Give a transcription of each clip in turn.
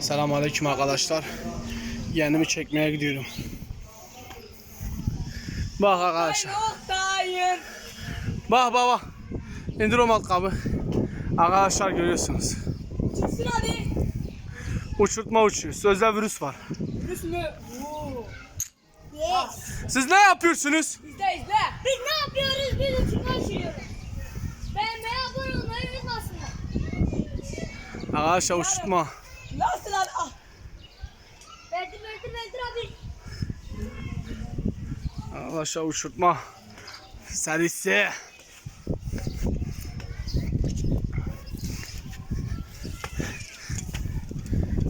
Selamünaleyküm arkadaşlar. Yeğenimi çekmeye gidiyorum. Bak arkadaşlar. Bak bak bak. İndir o matkabı. Arkadaşlar görüyorsunuz. Çıksın hadi. Uçurtma uçuyor. Sözde virüs var. Virüs mü? Oo. Siz ne yapıyorsunuz? İzle izle. Biz ne yapıyoruz? Biz uçurma uçuruyoruz. Beğenmeyi abone olmayı unutmasınlar. Arkadaşlar uçurtma. Nasıl lan? Ah. Verdir verdir verdir abi. Arkadaşlar uçurtma. Serisi.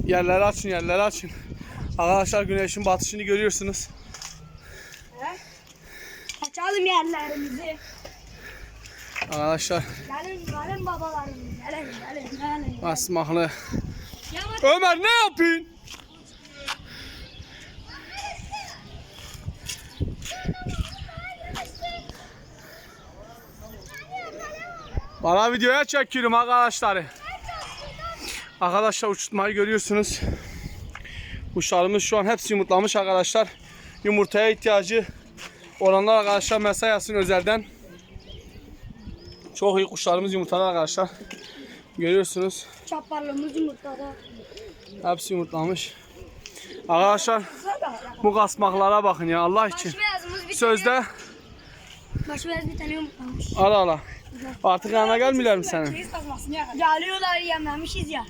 Yerleri açın, yerleri açın. Arkadaşlar güneşin batışını görüyorsunuz. Açalım yerlerimizi. Arkadaşlar Gelin gelin babalarım. Gelin gelin gelin. basmaklı. Yavaş. Ömer ne yapıyorsun? Bana videoya çekiyorum arkadaşlar. Arkadaşlar uçurtmayı görüyorsunuz. Kuşlarımız şu an hepsi yumurtlamış arkadaşlar. Yumurtaya ihtiyacı olanlar arkadaşlar mesaj yazsın özelden. Çok iyi kuşlarımız yumurtladı arkadaşlar. Görüyorsunuz. Çaparlığımız yumurtada. Hepsi yumurtlamış. Arkadaşlar bu kasmaklara bakın ya Allah için. Baş beyazımız bir tane. Tane yumurtlamış. ala ala. Artık yanına gelmiyorlar mı senin? Geliyorlar yememişiz ya.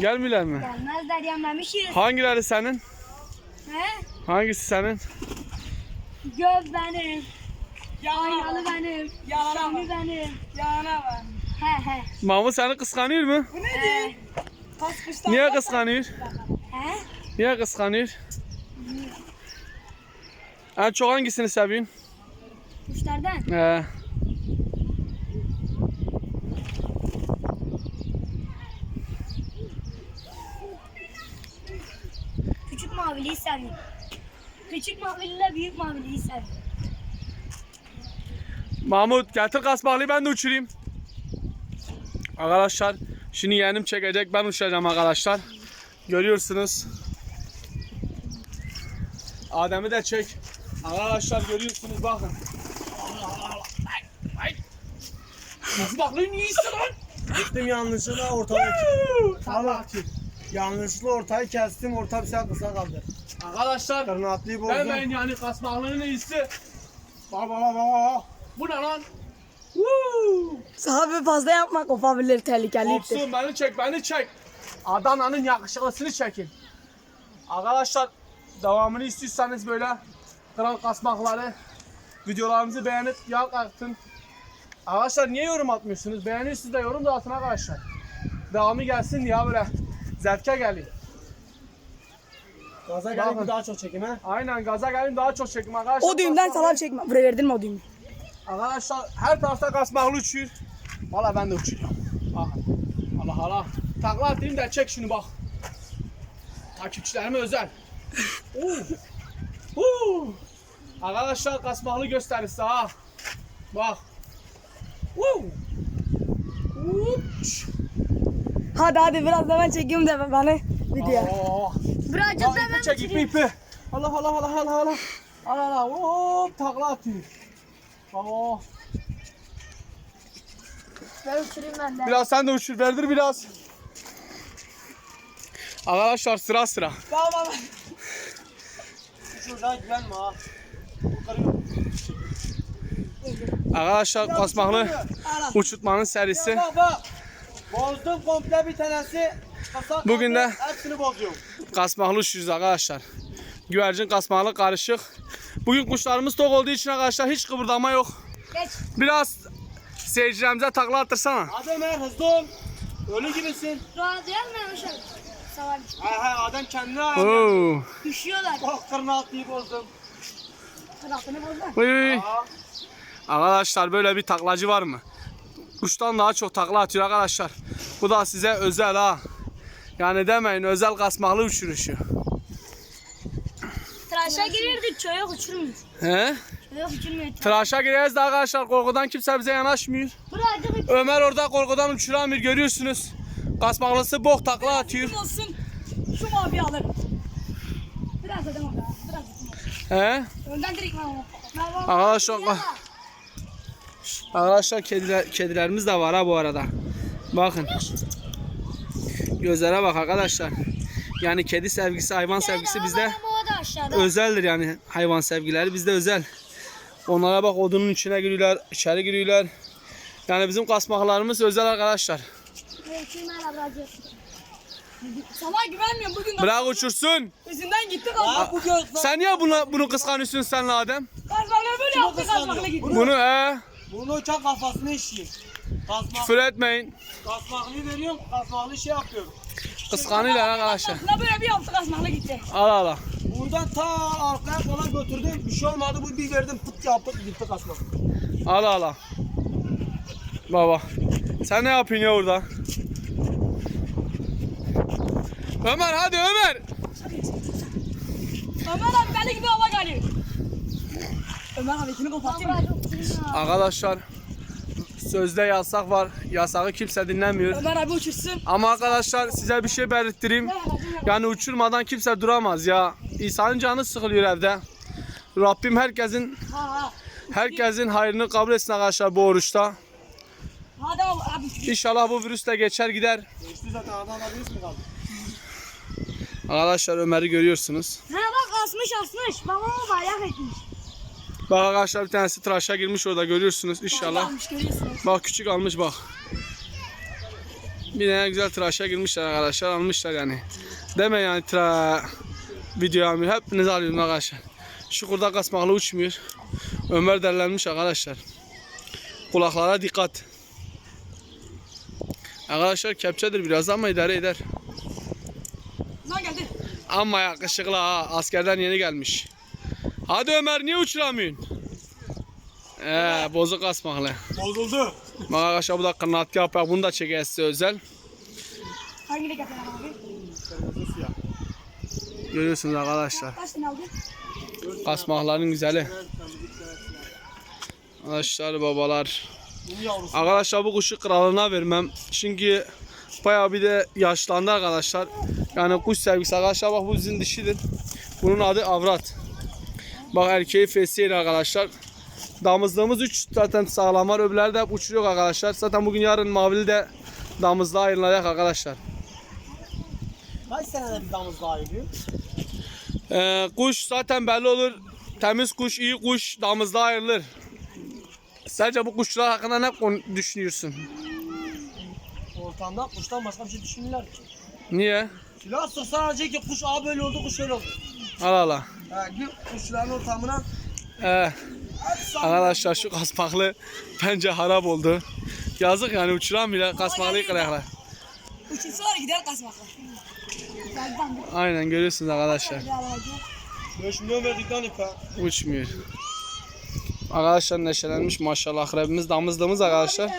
Gelmiyorlar mı? Gelmezler yememişiz. Hangileri senin? He? Hangisi senin? Göz benim. Aynalı benim. Yana Şamlı benim. Yana bak. He he. Mahmut seni kıskanıyor mu? Bu nedir? Tas kuşlar. Niye kıskanıyor? He? Niye kıskanıyor? En çok hangisini seviyorsun? Kuşlardan. Ee, Küçük maviliyi seviyorum. Küçük maviliyle büyük maviliyi seviyorum. Mahmut getir kasmaklıyı ben de uçurayım. Arkadaşlar şimdi yeğenim çekecek ben uçacağım arkadaşlar. Görüyorsunuz. Adem'i de çek. Arkadaşlar görüyorsunuz bakın. Kasmaklıyı niye istiyor lan? Gittim yanlışlıkla ortaya Ama yanlışlıkla ortayı kestim. Orta bir saat kısa kaldı. Arkadaşlar Tırnaklıyı bozdum. hemen yani kasmaklının iyisi. Bak bak bak bak. Bu ne lan? Woo! Sahabe fazla yapmak kopabilir tehlikeliydi. Olsun beni çek beni çek. Adana'nın yakışıklısını çekin. Arkadaşlar devamını istiyorsanız böyle kral kasmakları videolarımızı beğenip like atın. Arkadaşlar niye yorum atmıyorsunuz? Beğeniyorsunuz da yorum da atın arkadaşlar. Devamı gelsin ya böyle zevke gelin. Gaza gelip Bakın. daha çok çekim ha. Aynen gaza gelin daha çok çekin arkadaşlar. O düğümden salam çekme. Buraya verdin mi o düğümü? Arkadaşlar her tarafta kasmaklı uçuyor. Valla ben de uçuyorum. Bak. Allah Allah. Takla atayım da çek şunu bak. Takipçilerime özel. Oo. Oo. Arkadaşlar kasmaklı gösterisi ha. Bak. Oo. Uç. Hadi hadi biraz da ben çekeyim de beni videoya. Oh. Birazcık da ben çek ipi ipi. Allah Allah Allah Allah Allah. Allah Allah. Hop takla atıyor. Oh. Ben uçurayım ben de. Biraz sen de uçur. Verdir biraz. Arkadaşlar sıra sıra. Bak bak. Şuradan güvenme ha. Yukarı Arkadaşlar kasmaklı uçurtmanın serisi. Bak bak. Bozdum komple bir tanesi. Bugün de- Hepsini bozuyorum. Kasmaklı uçuyoruz arkadaşlar. Güvercin kasmaklı karışık. Bugün kuşlarımız tok olduğu için arkadaşlar hiç kıpırdama yok. Geç. Biraz seyircilerimize takla attırsana. Adem he hızlı ol. Ölü gibisin. Rahat gelmemişim. Salam. He he Adem kendine ayarlıyor. Düşüyorlar. Bak tırnaklıyı bozdum. Tarafını bozma. Uy. Aa. Arkadaşlar böyle bir taklacı var mı? Kuştan daha çok takla atıyor arkadaşlar. Bu da size özel ha. Yani demeyin özel kasmaklı uçuruşu. Tıraşa girirdik çocuk uçurmuyor. He? Çocuk uçurmuyor. Tıraşa gireriz de arkadaşlar korkudan kimse bize yanaşmıyor. Birazcık Ömer orada korkudan uçuramıyor görüyorsunuz. Kasmaklısı bok takla atıyor. Olsun. Şu mavi alır. Biraz ödem orada. Biraz ödem He? Önden direkt mavi. Mavi. Arkadaşlar, arkadaşlar kediler, kedilerimiz de var ha bu arada. Bakın. Gözlere bak arkadaşlar. Yani kedi sevgisi, hayvan sevgisi bizde özeldir yani hayvan sevgileri bizde özel. Onlara bak odunun içine giriyorlar, içeri giriyorlar. Yani bizim kasmaklarımız özel arkadaşlar. Sana güvenmiyorum bugün. Bırak uçursun. Yüzünden gitti kaldı. bu göz. Sen niye bunu, bunu kıskanıyorsun senle Adem? Kazmakla böyle yaptı kazmakla gitti. Bunu he. Bunun uçak kafasını işleyeyim. Kasmak, Küfür etmeyin. kasmaklı veriyorum. Kasmaklı şey yapıyorum. Kıskanıyorlar arkadaşlar. Kafasına böyle bir yaptı kazmakla gitti. Al al. Buradan ta arkaya falan götürdüm. Bir şey olmadı. Bu bir verdim pıt yaptık gitti kasmak. Al al al. Baba. Sen ne yapıyorsun ya orada? Ömer hadi Ömer. Ömer abi bende gibi hava geliyor. Ömer abi ikini kopatayım mı? Arkadaşlar sözde yasak var. Yasağı kimse dinlemiyor. Ömer abi uçursun. Ama arkadaşlar size bir şey belirttireyim. Yani uçurmadan kimse duramaz ya. İnsanın canı sıkılıyor evde. Rabbim herkesin herkesin hayrını kabul etsin arkadaşlar bu oruçta. Hadi abi. abi. İnşallah bu virüs de geçer gider. Geçti zaten adam alabiliriz mi kaldı? Arkadaşlar Ömer'i görüyorsunuz. Ha bak asmış asmış. Babamı bayak etmiş. Bak arkadaşlar bir tanesi tıraşa girmiş orada görüyorsunuz inşallah. Almış. Bak küçük almış bak. Bir tane güzel tıraşa girmişler arkadaşlar almışlar yani. Deme yani tıra video almıyor. Hepinizi alıyorum arkadaşlar. Şu kurda kasmakla uçmuyor. Ömer derlenmiş arkadaşlar. Kulaklara dikkat. Arkadaşlar kepçedir biraz ama idare eder. Ama yakışıklı ha. Askerden yeni gelmiş. Hadi Ömer niye uçuramıyorsun? Ee, bozuk asmaklı. Bozuldu. Bak arkadaşlar bu da kanat yaprak. Bunu da çeker size özel. Hangi renk yapalım abi? Görüyorsunuz arkadaşlar. Kaç tane? Kasmakların güzeli. Arkadaşlar babalar. Arkadaşlar bu kuşu kralına vermem. Çünkü bayağı bir de yaşlandı arkadaşlar. Yani kuş sevgisi arkadaşlar bak bu bizim dişidir. Bunun adı avrat. Bak erkeği fesiyeli arkadaşlar. Damızlığımız 3 zaten sağlam var. Öbürleri de hep uçuruyor arkadaşlar. Zaten bugün yarın mavili de damızlığa ayrılacak arkadaşlar. Kaç senede bir damız daha geliyor? Ee, kuş zaten belli olur. Temiz kuş, iyi kuş damızlığa ayrılır. Sadece bu kuşlar hakkında ne düşünüyorsun? Ortamda kuştan başka bir şey düşünmüyorlar ki. Niye? Silah sıksan ki kuş A böyle oldu kuş öyle oldu. Al ala. Ha, gir kuşların ortamına. Ee, arkadaşlar şu kasmaklı bence harap oldu. Yazık yani uçuran bile kasmaklıyı kıracaklar. Uçursalar gider. Zaten Aynen görüyorsunuz arkadaşlar. bir alacak. 5 milyon verdik lan ipe. Uçmuyor. Arkadaşlar neşelenmiş maşallah. Akrebimiz damızlığımız arkadaşlar.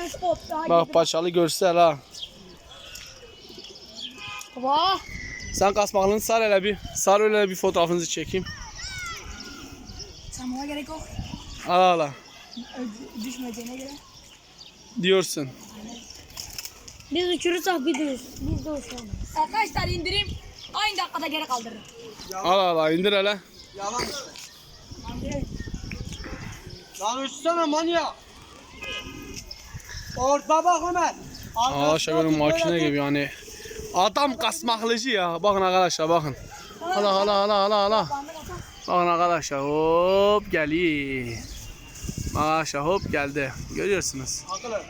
Bak paçalı görsel ha. Baba. Sen kasmaklını sar hele bir. Sar öyle bir fotoğrafınızı çekeyim. Sanmama gerek yok. Al ala. Ö- Düşmeyeceğine göre. Diyorsun. Biz uçurursak biz de, biz de uçuralım. Arkadaşlar indireyim. Aynı dakikada geri kaldırırım. Al ala indir hele. Yalan. Lan uçsana manyak. Orta bak Ömer. Arkadaşlar benim makine gibi yani. Adam kasmaklıcı ya. Bakın arkadaşlar bakın. Hala hala hala hala hala. Bakın arkadaşlar hop geliyor. Arkadaşlar hop geldi. Görüyorsunuz. Akıllı.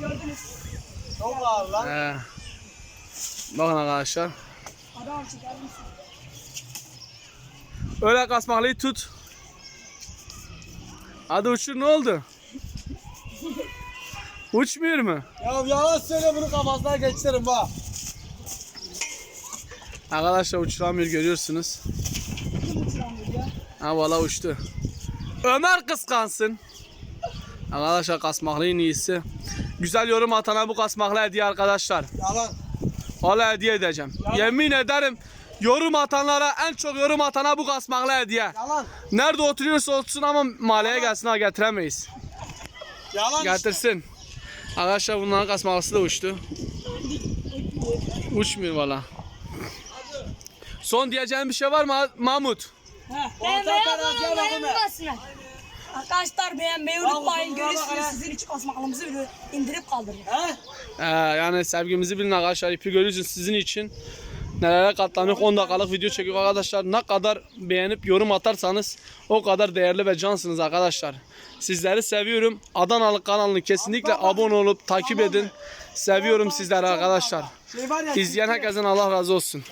Gördünüz. Çok ağır lan. He. Bakın arkadaşlar. Adam çıkar mısın? Öyle kasmaklıyı tut. Hadi uçur ne oldu? Uçmuyor mu? Ya yalan söyle bunu kafasına geçiririm bak. Arkadaşlar uçuramıyor görüyorsunuz. Ha valla uçtu. Ömer kıskansın. Arkadaşlar kasmaklıyın iyisi. Güzel yorum atana bu kasmaklı hediye arkadaşlar. Yalan. Valla hediye edeceğim. Yemin ederim yorum atanlara en çok yorum atana bu kasmaklı hediye. Yalan. Nerede oturuyorsa otursun ama mahalleye gelsin ha getiremeyiz. Yalan işte. Arkadaşlar bunların kasmaklısı da uçtu. Uçmuyor valla. Son diyeceğim bir şey var mı Mahmut? Beğenmeye Orta abone olmayı unutmasınlar. Arkadaşlar beğenmeyi unutmayın. ya. sizin için basmaklığımızı bile indirip kaldırdık. He? Ee, yani sevgimizi bilin arkadaşlar. İpi görüyorsunuz sizin için. Nelere katlanıyor 10 dakikalık video çekiyor arkadaşlar. Ne kadar beğenip yorum atarsanız o kadar değerli ve cansınız arkadaşlar. Sizleri seviyorum. Adanalı kanalını kesinlikle abone olup takip edin. Seviyorum sizleri arkadaşlar. Şey. İzleyen herkesten Allah razı olsun.